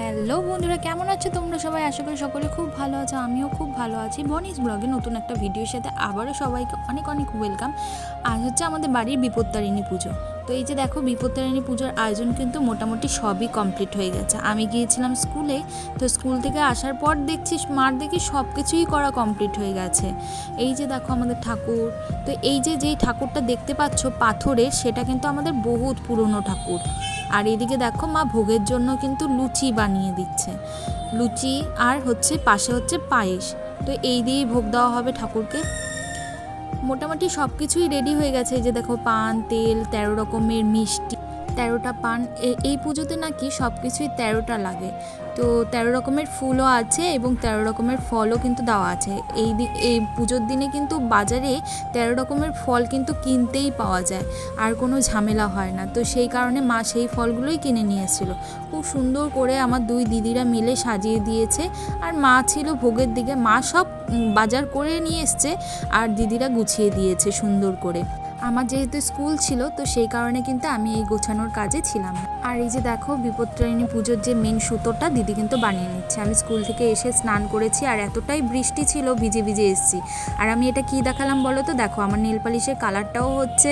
Hello বন্ধুরা, কেমন আছো তোমরা সবাই? আশা করি সকলে খুব ভালো আছো, আমিও খুব ভালো আছি। বনিস ব্লগে নতুন একটা ভিডিওর সাথে আবারও সবাইকে অনেক অনেক ওয়েলকাম। আজ হচ্ছে আমাদের বাড়ির বিপত্তারিণী পুজো। তো এই যে দেখো বিপত্তারিণী পুজোর আয়োজন কিন্তু মোটামুটি সবই কমপ্লিট হয়ে গেছে। আমি গিয়েছিলাম স্কুলে, তো স্কুল থেকে আসার পর দেখছি মার দেখি সব কিছুই করা কমপ্লিট হয়ে গেছে। এই যে দেখো আমাদের ঠাকুর, তো এই যে যেই ঠাকুরটা দেখতে পাচ্ছ পাথরের সেটা কিন্তু আমাদের বহুত পুরনো ঠাকুর। আর এদিকে দেখো মা ভোগের জন্য কিন্তু লুচি বানিয়ে দিচ্ছে। লুচি আর হচ্ছে, পাশে হচ্ছে পায়েস। তো এই দিয়েই ভোগ দেওয়া হবে ঠাকুরকে। মোটামুটি সব কিছুই রেডি হয়ে গেছে যে দেখো পান তেল তেরো রকমের মিষ্টি। তেরোটা পান এই পুজোতে নাকি সব কিছুই তেরোটা লাগে। তো তেরো রকমের ফুলও আছে এবং তেরো রকমের ফলও কিন্তু দেওয়া আছে। এই এই পুজোর দিনে কিন্তু বাজারে তেরো রকমের ফল কিন্তু কিনতেই পাওয়া যায়, আর কোনো ঝামেলা হয় না। তো সেই কারণে মা সেই ফলগুলোই কিনে নিয়েছিল খুব সুন্দর করে আমার দুই দিদিরা মিলে সাজিয়ে দিয়েছে, আর মা ছিল ভোগের দিকে। মা সব বাজার করে নিয়ে এসছে, আর দিদিরা গুছিয়ে দিয়েছে সুন্দর করে। আমার যেহেতু স্কুল ছিল তো সেই কারণে কিন্তু আমি এই গোছানোর কাজে ছিলাম না। আর এই যে দেখো, বিপত্তারিণী পুজোর যে মেন সুতোটা দিদি কিন্তু বানিয়ে নিচ্ছে। আমি স্কুল থেকে এসে স্নান করেছি আর এতটাই বৃষ্টি ছিল, ভিজে ভিজে এসেছি। আর আমি এটা কি দেখালাম বলো তো? দেখো, আমার নেল পালিশের কালারটাও হচ্ছে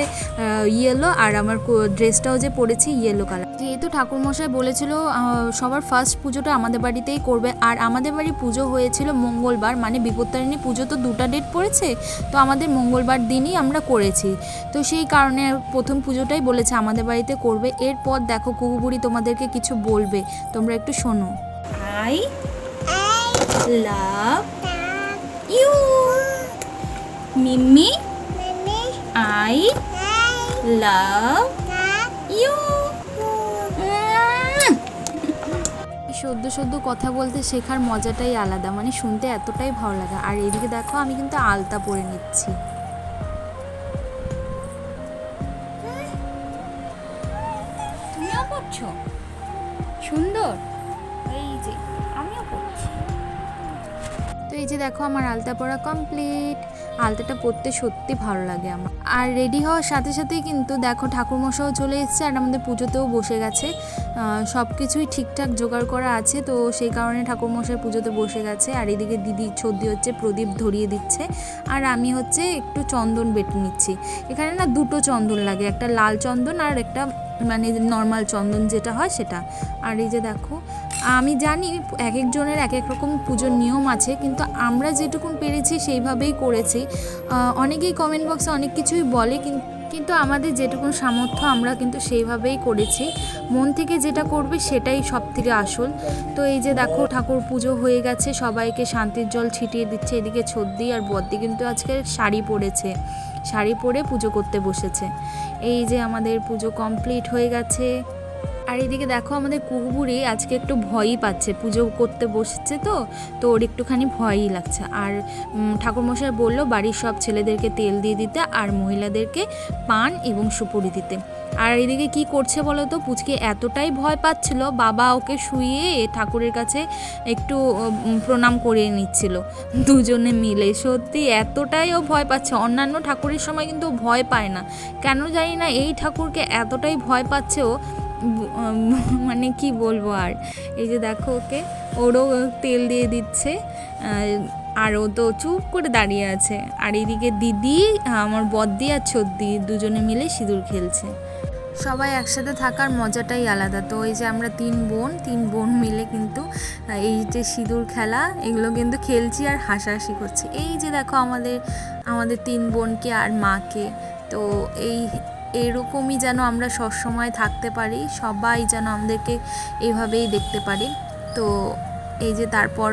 ইয়েলো আর আমার ড্রেসটাও যে পরেছি ইয়েলো কালার যেহেতু ঠাকুরমশাই বলেছিল সবার ফার্স্ট পুজোটা আমাদের বাড়িতেই করবে। আর আমাদের বাড়ি পুজো হয়েছিল মঙ্গলবার মানে বিপত্তারিণী পুজো তো দুটা ডেট পড়েছে, তো আমাদের মঙ্গলবার দিনই আমরা করেছি। তো সেই কারণে প্রথম পুজোটাই বলেছে আমাদের বাড়িতে করবে। এরপর দেখো কুকুবুড়ি তোমাদেরকে কিছু বলবে। তোমরা একটু শোনো। I love you Mimi I love you সদ্য সদ্য কথা বলতে শেখার মজাটাই আলাদা মানে শুনতে এতটাই ভালো লাগে। আর এদিকে দেখো আমি কিন্তু আলতা পরে নিচ্ছি। পড়ছো সুন্দর। এই যে, আমিও পড়ছি তো এই যে দেখো আমার আলতা পরা কমপ্লিট আলতাটা পরতে সত্যি ভালো লাগে আমার। আর রেডি হওয়ার সাথে সাথেই কিন্তু দেখো ঠাকুরমশাও চলে এসেছে আর আমাদের পুজোতেও বসে গেছে। সব কিছুই ঠিকঠাক জোগাড় করা আছে, তো সেই কারণে ঠাকুরমশাই পুজোতে বসে গেছে। আর এদিকে দিদি ছর্দি হচ্ছে প্রদীপ ধরিয়ে দিচ্ছে। আর আমি হচ্ছে একটু চন্দন বেটে নিচ্ছি। এখানে না দুটো চন্দন লাগে, একটা লাল চন্দন আর একটা মানে নর্মাল চন্দন যেটা হয় সেটা। আর এই যে দেখো, আমি জানি এক একজনের এক এক রকম পুজোর নিয়ম আছে, কিন্তু আমরা যেটুকুন পেরেছি সেইভাবেই করেছি। অনেকেই কমেন্ট বক্সে অনেক কিছুই বলে, কিন- কিন্তু আমাদের যেটুকুন সামর্থ্য আমরা কিন্তু সেইভাবেই করেছি। মন থেকে যেটা করবে সেটাই সব থেকে আসল। তো এই যে দেখো, ঠাকুর পুজো হয়ে গেছে, সবাইকে শান্তির জল ছিটিয়ে দিচ্ছে, এদিকে ছদ্দি আর বদ্দি কিন্তু আজকে শাড়ি পরেছে। শাড়ি পরে পুজো করতে বসেছে। এই যে আমাদের পুজো কমপ্লিট হয়ে গেছে। আর এদিকে দেখো আমাদের কুকুবুড়ি আজকে একটু ভয়ই পাচ্ছে। পুজো করতে বসেছে তো তো ওর একটুখানি ভয়ই লাগছে। আর ঠাকুরমশাই বলল বাড়ির সব ছেলেদেরকে তেল দিয়ে দিতে আর মহিলাদেরকে পান এবং সুপুরি দিতে। আর এদিকে কি করছে বলো তো, পুচকে এতটাই ভয় পাচ্ছিল, বাবা ওকে শুয়ে ঠাকুরের কাছে একটু প্রণাম করিয়ে নিচ্ছিল। দুজনে মিলে সত্যি এতটাই ও ভয় পাচ্ছে। অন্যান্য ঠাকুরের সময় কিন্তু ভয় পায় না। কেন জানি না এই ঠাকুরকে এতটাই ভয় পাচ্ছে ও মানে কি বলব আর? এই যে দেখো ওকে, ওরও তেল দিয়ে দিচ্ছে, আর ও তো চুপ করে দাঁড়িয়ে আছে। আর এইদিকে দিদি, আমার বদ্দি আর ছদ্দি দুজনে মিলে সিঁদুর খেলছে। সবাই একসাথে থাকার মজাটাই আলাদা। তো এই যে আমরা তিন বোন তিন বোন মিলে কিন্তু এই যে সিঁদুর খেলা, এগুলো কিন্তু খেলছি আর হাসাহাসি করছি। এই যে দেখো আমাদের আমাদের তিন বোনকে আর মাকে। তো এই এরকমই যেন আমরা সবসময় থাকতে পারি, সবাই যেন আমাদেরকে এইভাবেই দেখতে পারি। তো এই যে তারপর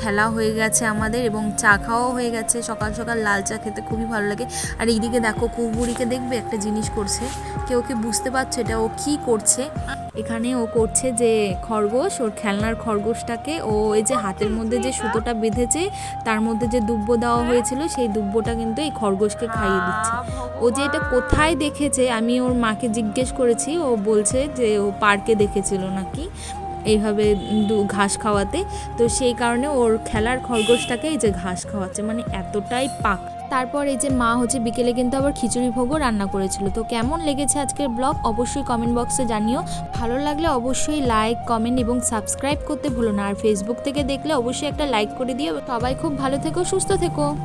খেলা হয়ে গেছে আমাদের এবং চা খাওয়াও হয়ে গেছে, সকাল সকাল লাল চা খেতে খুবই ভালো লাগে। আর এইদিকে দেখো কুবুরিকে দেখবে একটা জিনিস করছে, কেউ কি বুঝতে পারছে এটা, ও কী করছে? এখানে ও করছে যে খরগোশ, ওর খেলনার খরগোশটাকে ও এই যে হাতের মধ্যে যে সুতোটা বেঁধেছে, তার মধ্যে যে দুব্বো দেওয়া হয়েছিল, সেই দুব্বোটা কিন্তু এই খরগোশকে খাইয়ে দিচ্ছে। ও যে এটা কোথায় দেখেছে, আমি ওর মাকে জিজ্ঞেস করেছি, ও বলছে যে ও পার্কে দেখেছিল নাকি, এইভাবে দু- ঘাস খাওয়াতে। তো সেই কারণে ওর খেলার খরগোশটাকে এই যে ঘাস খাওয়াচ্ছে মানে এতটাই পাক। তারপর এই যে মা হচ্ছে বিকেলে কিন্তু আবার খিচুড়ি ভোগও রান্না করেছিল। তো কেমন লেগেছে আজকের ব্লগ? অবশ্যই কমেন্ট বক্সে জানিও। ভালো লাগলে অবশ্যই লাইক কমেন্ট এবং সাবস্ক্রাইব করতে ভুলো না। আর ফেসবুক থেকে দেখলে অবশ্যই একটা লাইক করে দিও। সবাই খুব ভালো থেকো, সুস্থ থেকো।